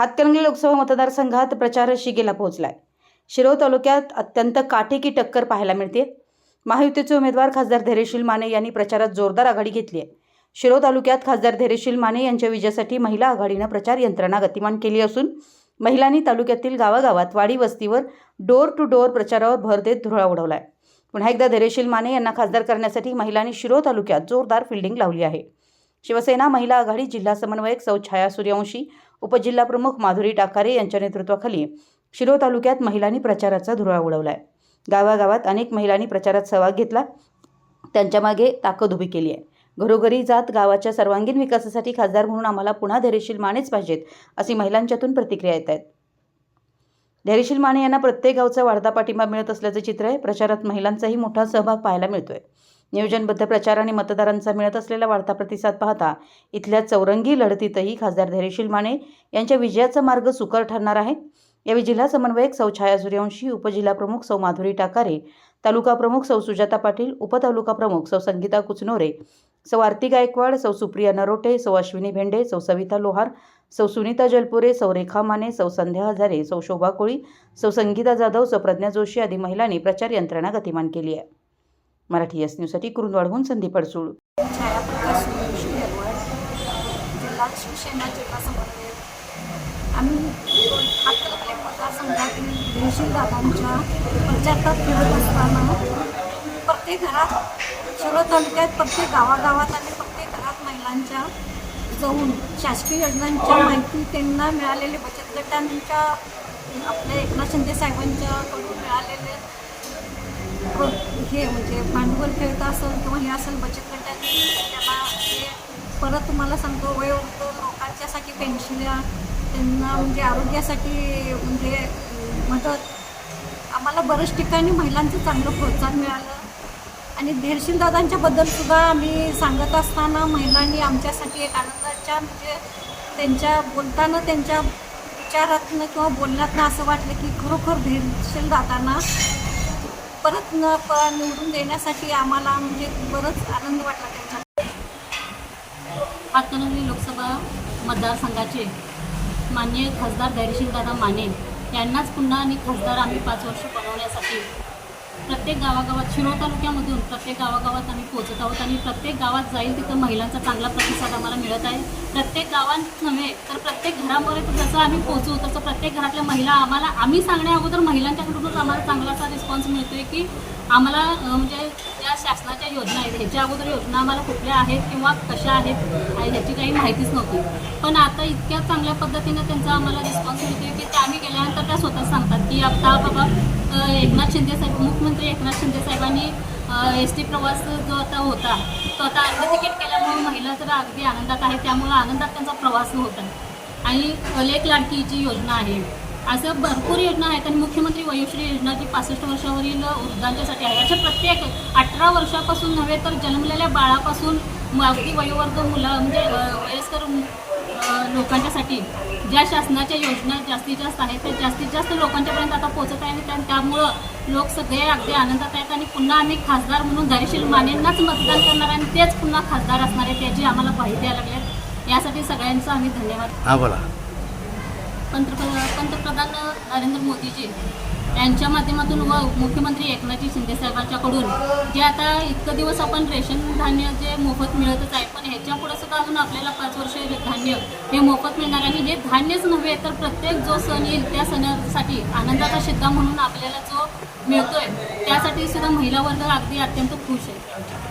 हातकणंगले लोकसभा मतदारसंघात प्रचार शिगेला पोहोचलाय. शिरोळ तालुक्यात अत्यंत काटेकी टक्कर पाहायला मिळते महायुतीचे उमेदवार खासदार धैर्यशील माने यांनी प्रचारात जोरदार आघाडी घेतली आहे शिरोळ तालुक्यात खासदार धैर्यशील माने यांच्या विजयासाठी महिला आघाडीनं प्रचार यंत्रणा गतिमान केली असून महिलांनी तालुक्यातील गावागावात वाडी वस्तीवर डोर टू डोअर प्रचारावर भर देत धुळा आहे पुन्हा एकदा धैर्यशील माने यांना खासदार करण्यासाठी महिलांनी शिरोळ तालुक्यात जोरदार फिल्डिंग लावली आहे. शिवसेना महिला आघाडी जिल्हा समन्वयक सौ छाया सूर्यवंशी उपजिल्हाप्रमुख माधुरी टाकारे यांच्या नेतृत्वाखाली शिरो तालुक्यात महिलांनी प्रचाराचा धुरळा आहे गावागावात अनेक महिलांनी प्रचारात सहभाग घेतला. त्यांच्या मागे ताकद उभी केली आहे. घरोघरी जात गावाच्या सर्वांगीण विकासासाठी खासदार म्हणून आम्हाला पुन्हा धैर्यशील मानेच पाहिजेत अशी महिलांच्यातून प्रतिक्रिया येत आहेत. धैर्यशील माने यांना प्रत्येक गावचा वाढता पाठिंबा मिळत असल्याचं चित्र आहे. प्रचारात महिलांचाही मोठा सहभाग पाहायला मिळतोय. नियोजनबद्ध प्रचार आणि मतदारांचा मिळत असलेला वाढता प्रतिसाद पाहता इथल्या चौरंगी लढतीतही खासदार धैर्यशील माने यांच्या विजयाचा मार्ग सुकर ठरणार आहे. यावेळी जिल्हा समन्वयक सौ छाया सूर्यवंशी उपजिल्हाप्रमुख सौ माधुरी टाकारे तालुका प्रमुख सौ सुजाता पाटील उपतालुका प्रमुख सौ संगीता कुचनोरे सौ आरती गायकवाड सौ सुप्रिया नरोटे सौ अश्विनी भेंडे सौ सविता लोहार सौ सुनीता जलपुरे सौ रेखा माने सौ संध्या हजारे सौ शोभा कोळी सौ संगीता जाधव सौ प्रज्ञा जोशी आदी महिलांनी प्रचार यंत्रणा गतिमान केली आहे. मराठी एस न्यूजसाठी कुरुंदवाडहून संदीप अडसूळ छायाप्रकाश आम्ही मतदारसंघातील दादांच्या प्रचारात फिरत असताना प्रत्येक घरात सर्व तालुक्यात प्रत्येक गावागावात आणि प्रत्येक घरात महिलांच्या जाऊन शासकीय योजनांच्या माहिती त्यांना मिळालेले बचत गटांच्या आपल्या एकनाथ शिंदे साहेबांच्याकडून मिळालेले प्रो- हे म्हणजे भांडवल खेळता असेल किंवा हे असेल बचत गटाचे त्याला हे परत तुम्हाला सांगतो वयोवृद्ध लोकांच्यासाठी पेन्शन त्यांना म्हणजे आरोग्यासाठी म्हणजे मदत. आम्हाला बऱ्याच ठिकाणी महिलांचं चांगलं प्रोत्साहन मिळालं. आणि धीरशील दादांच्या सुद्धा आम्ही सांगत असताना महिलांनी आमच्यासाठी एक आनंदाच्या म्हणजे त्यांच्या बोलताना त्यांच्या विचारातनं किंवा बोलण्यातनं असं वाटलं की खरोखर धीरशील दादांना परत न प निवडून देण्यासाठी आम्हाला म्हणजे बरंच आनंद वाटला त्यांच्या हातकणंगली लोकसभा मतदारसंघाचे माननीय खासदार धैर्यशील दादा माने यांनाच पुन्हा आणि खासदार आम्ही पाच वर्ष बनवण्यासाठी प्रत्येक गावागावात शिरोळ तालुक्यामधून प्रत्येक गावागावात आम्ही पोहोचत आहोत आणि प्रत्येक गावात जाईल तिथं महिलांचा चांगला प्रतिसाद आम्हाला मिळत आहे. प्रत्येक गावात नव्हे तर प्रत्येक घरामध्ये जसं आम्ही पोहोचू तसं प्रत्येक घरातल्या महिला आम्हाला आम्ही सांगण्या अगोदर महिलांच्याकडूनच आम्हाला चांगलासा रिस्पॉन्स मिळतो आहे की आम्हाला म्हणजे ज्या शासनाच्या योजना आहेत ह्याच्या अगोदर योजना आम्हाला कुठल्या आहेत किंवा कशा आहेत ह्याची काही माहितीच नव्हती. पण आता इतक्या चांगल्या पद्धतीनं त्यांचा आम्हाला रिस्पॉन्स मिळतो की त्या आम्ही गेल्यानंतर त्या स्वतः सांगतात की आता बाबा एकनाथ शिंदे साहेब मुख्यमंत्री एकनाथ शिंदे साहेबांनी एस टी प्रवास जो आता होता तो आता अर्ध तिकीट केल्यामुळे महिला तर अगदी आनंदात आहे त्यामुळे आनंदात त्यांचा प्रवास होत आहे. आणि लेख लेक लाडकीची योजना आहे असं भरपूर योजना आहेत आणि मुख्यमंत्री वयोश्री योजना जी पासष्ट वर्षावरील वृद्धांच्यासाठी आहे. अशा प्रत्येक अठरा वर्षापासून नव्हे तर जन्मलेल्या बाळापासून अगदी वयोवर्ग मुलं म्हणजे वयस्कर लोकांच्यासाठी ज्या शासनाच्या योजना जास्तीत जास्त आहेत त्या जास्तीत जास्त लोकांच्यापर्यंत आता पोहोचत आहे आणि त्यामुळं लोक सगळे अगदी आनंदात आहेत आणि पुन्हा आम्ही खासदार म्हणून धैर्यशील मानेंनाच मतदान करणार आणि तेच पुन्हा खासदार असणार आहे त्याची आम्हाला माहिती द्यायला लागल्यात यासाठी सगळ्यांचा आम्ही धन्यवाद. हा बोला. पंतप्रधान पंतप्रधान नरेंद्र मोदीजी यांच्या माध्यमातून व मुख्यमंत्री एकनाथजी शिंदे साहेबांच्याकडून जे आता इतकं दिवस आपण रेशन धान्य जे मोफत मिळतच आहे पण ह्याच्या पुढं सुद्धा अजून आपल्याला पाच वर्ष धान्य हे मोफत मिळणार आणि हे धान्यच नव्हे तर प्रत्येक जो सण येईल त्या सणासाठी आनंदाचा शिद्धा म्हणून आपल्याला जो मिळतोय त्यासाठी सुद्धा महिला वर्ग अगदी अत्यंत खुश आहे.